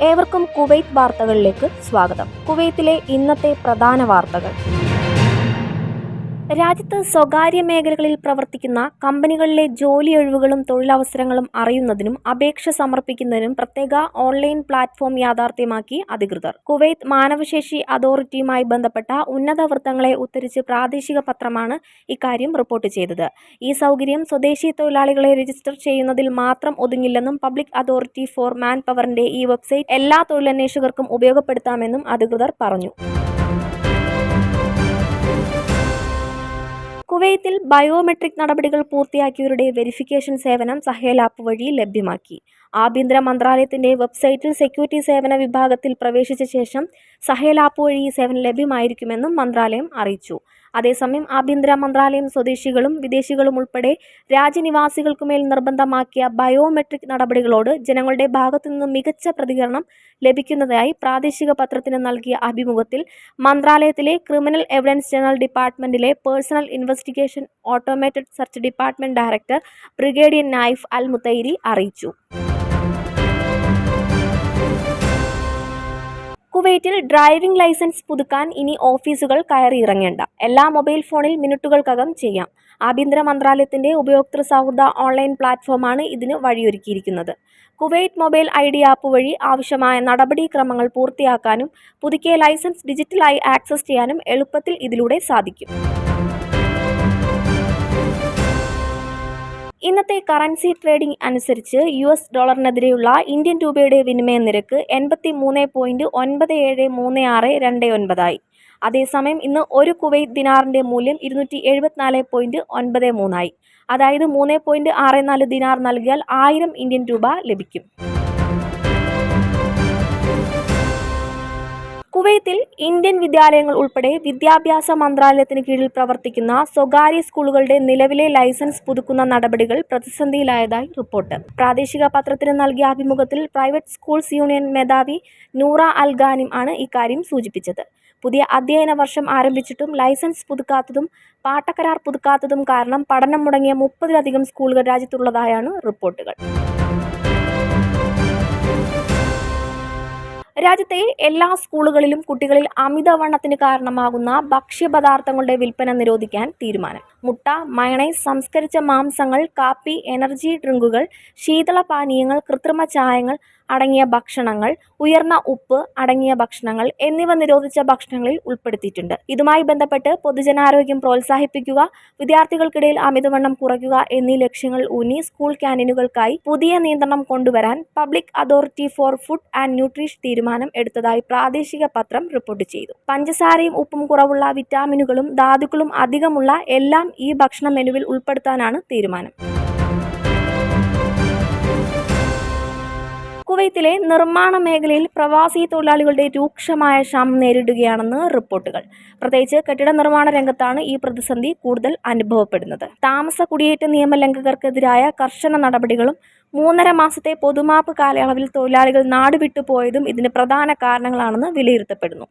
ഏവർക്കും കുവൈത്ത് വാർത്തകളിലേക്ക് സ്വാഗതം. കുവൈത്തിലെ ഇന്നത്തെ പ്രധാന വാർത്തകൾ. രാജ്യത്ത് സ്വകാര്യ മേഖലകളിൽ പ്രവർത്തിക്കുന്ന കമ്പനികളിലെ ജോലി ഒഴിവുകളും തൊഴിലവസരങ്ങളും അറിയുന്നതിനും അപേക്ഷ സമർപ്പിക്കുന്നതിനും പ്രത്യേക ഓൺലൈൻ പ്ലാറ്റ്ഫോം യാഥാർത്ഥ്യമാക്കി അധികൃതർ. കുവൈത്ത് മാനവശേഷി അതോറിറ്റിയുമായി ബന്ധപ്പെട്ട ഉന്നത വൃത്തങ്ങളെ ഉദ്ധരിച്ച് പ്രാദേശിക പത്രമാണ് ഇക്കാര്യം റിപ്പോർട്ട് ചെയ്തത്. ഈ സൗകര്യം സ്വദേശി തൊഴിലാളികളെ രജിസ്റ്റർ ചെയ്യുന്നതിൽ മാത്രം ഒതുങ്ങില്ലെന്നും പബ്ലിക് അതോറിറ്റി ഫോർ മാൻ പവറിന്റെ ഈ വെബ്സൈറ്റ് എല്ലാ തൊഴിലന്വേഷകർക്കും ഉപയോഗപ്പെടുത്താമെന്നും അധികൃതർ പറഞ്ഞു. കുവൈത്തിൽ ബയോമെട്രിക് നടപടികൾ പൂർത്തിയാക്കിയവരുടെ വെരിഫിക്കേഷൻ സേവനം സഹേൽ ആപ്പ് വഴി ലഭ്യമാക്കി. ആഭ്യന്തര മന്ത്രാലയത്തിന്റെ വെബ്സൈറ്റിൽ സെക്യൂരിറ്റി സേവന വിഭാഗത്തിൽ പ്രവേശിച്ച ശേഷം സഹേൽ ആപ്പ് വഴി ഈ സേവനം ലഭ്യമായിരിക്കുമെന്നും മന്ത്രാലയം അറിയിച്ചു. അതേസമയം ആഭ്യന്തര മന്ത്രാലയം സ്വദേശികളും വിദേശികളും ഉൾപ്പെടെ രാജ്യനിവാസികൾക്കുമേൽ നിർബന്ധമാക്കിയ ബയോമെട്രിക് നടപടികളോട് ജനങ്ങളുടെ ഭാഗത്തുനിന്ന് മികച്ച പ്രതികരണം ലഭിക്കുന്നതായി പ്രാദേശിക പത്രത്തിന് നൽകിയ അഭിമുഖത്തിൽ മന്ത്രാലയത്തിലെ criminal evidence general ഡിപ്പാർട്ട്മെന്റിലെ personal investigation automated search department director brigadier Nayef Al Mutairi അറിയിച്ചു. കുവൈറ്റിൽ ഡ്രൈവിംഗ് ലൈസൻസ് പുതുക്കാൻ ഇനി ഓഫീസുകൾ കയറി ഇറങ്ങേണ്ട എല്ലാ മൊബൈൽ ഫോണിൽ മിനിറ്റുകൾക്കകം ചെയ്യാം. ആഭ്യന്തര മന്ത്രാലയത്തിന്റെ ഉപയോക്തൃ സൗഹൃദ ഓൺലൈൻ പ്ലാറ്റ്ഫോമാണ് ഇതിന് വഴിയൊരുക്കിയിരിക്കുന്നത്. Kuwait mobile I D app വഴി ആവശ്യമായ നടപടിക്രമങ്ങൾ പൂർത്തിയാക്കാനും പുതുക്കിയ ലൈസൻസ് ഡിജിറ്റലായി ആക്സസ് ചെയ്യാനും എളുപ്പത്തിൽ ഇതിലൂടെ സാധിക്കും. ഇന്നത്തെ കറൻസി ട്രേഡിംഗ് അനുസരിച്ച് യു എസ് ഡോളറിനെതിരെയുള്ള ഇന്ത്യൻ രൂപയുടെ വിനിമയ നിരക്ക് എൺപത്തി മൂന്ന് പോയിന്റ് ഒൻപത് ഏഴ് മൂന്ന് ആറ് രണ്ട് ഒൻപതായി അതേസമയം ഇന്ന് ഒരു കുവൈറ്റ് ദിനാറിന്റെ മൂല്യം ഇരുന്നൂറ്റി എഴുപത്തിനാല് പോയിന്റ് ഒൻപത് മൂന്നായി അതായത് മൂന്ന് പോയിന്റ് ആറ് നാല് ദിനാർ നൽകിയാൽ ആയിരം ഇന്ത്യൻ രൂപ ലഭിക്കും കുവൈത്തിൽ ഇന്ത്യൻ വിദ്യാലയങ്ങൾ ഉൾപ്പെടെ വിദ്യാഭ്യാസ മന്ത്രാലയത്തിന് കീഴിൽ പ്രവർത്തിക്കുന്ന സ്വകാര്യ സ്കൂളുകളുടെ നിലവിലെ ലൈസൻസ് പുതുക്കുന്ന നടപടികൾ പ്രതിസന്ധിയിലായതായി റിപ്പോർട്ട്. പ്രാദേശിക പത്രത്തിന് നൽകിയ അഭിമുഖത്തിൽ പ്രൈവറ്റ് സ്കൂൾസ് യൂണിയൻ മേധാവി നൂറ അൽഗാനിം ആണ് ഇക്കാര്യം സൂചിപ്പിച്ചത്. പുതിയ അധ്യയന വർഷം ആരംഭിച്ചിട്ടും ലൈസൻസ് പുതുക്കാത്തതും പാട്ടക്കരാർ പുതുക്കാത്തതും കാരണം പഠനം മുടങ്ങിയ മുപ്പതിലധികം സ്കൂളുകൾ രാജ്യത്തുള്ളതായാണ് റിപ്പോർട്ടുകൾ. രാജ്യത്തെ എല്ലാ സ്കൂളുകളിലും കുട്ടികളിൽ അമിതവണ്ണത്തിന് കാരണമാകുന്ന ഭക്ഷ്യപദാർത്ഥങ്ങളുടെ വിൽപ്പന നിരോധിക്കാൻ തീരുമാനം. മുട്ട മയണൈസ് സംസ്കരിച്ച മാംസങ്ങൾ കാപ്പി എനർജി ഡ്രിങ്കുകൾ ശീതളപാനീയങ്ങൾ കൃത്രിമ ചായങ്ങൾ അടങ്ങിയ ഭക്ഷണങ്ങൾ ഉയർന്ന ഉപ്പ് അടങ്ങിയ ഭക്ഷണങ്ങൾ എന്നിവ നിരോധിച്ച ഭക്ഷണങ്ങളിൽ ഉൾപ്പെടുത്തിയിട്ടുണ്ട്. ഇതുമായി ബന്ധപ്പെട്ട് പൊതുജനാരോഗ്യം പ്രോത്സാഹിപ്പിക്കുക വിദ്യാർത്ഥികൾക്കിടയിൽ അമിതവണ്ണം കുറയ്ക്കുക എന്നീ ലക്ഷ്യങ്ങൾ ഊന്നി സ്കൂൾ ക്യാന്റീനുകൾക്കായി പുതിയ നിയന്ത്രണം കൊണ്ടുവരാൻ public authority for food and nutrition തീരുമാനം എടുത്തതായി പ്രാദേശിക പത്രം റിപ്പോർട്ട് ചെയ്തു. പഞ്ചസാരയും ഉപ്പും കുറവുള്ള വിറ്റാമിനുകളും ധാതുക്കളും അധികമുള്ള എല്ലാം ഈ ഭക്ഷണ മെനുവിൽ ഉൾപ്പെടുത്താനാണ് തീരുമാനം. കുവൈത്തിലെ നിർമ്മാണ മേഖലയിൽ പ്രവാസി തൊഴിലാളികളുടെ രൂക്ഷമായ ക്ഷാമം നേരിടുകയാണെന്ന് റിപ്പോർട്ടുകൾ. പ്രത്യേകിച്ച് കെട്ടിട നിർമ്മാണ രംഗത്താണ് ഈ പ്രതിസന്ധി കൂടുതൽ അനുഭവപ്പെടുന്നത്. താമസ കുടിയേറ്റ നിയമ ലംഘകർക്കെതിരായ കർശന നടപടികളും മൂന്നര മാസത്തെ പൊതുമാപ്പ് കാലയളവിൽ തൊഴിലാളികൾ നാടുവിട്ടുപോയതും ഇതിന് പ്രധാന കാരണങ്ങളാണെന്ന് വിലയിരുത്തപ്പെടുന്നു.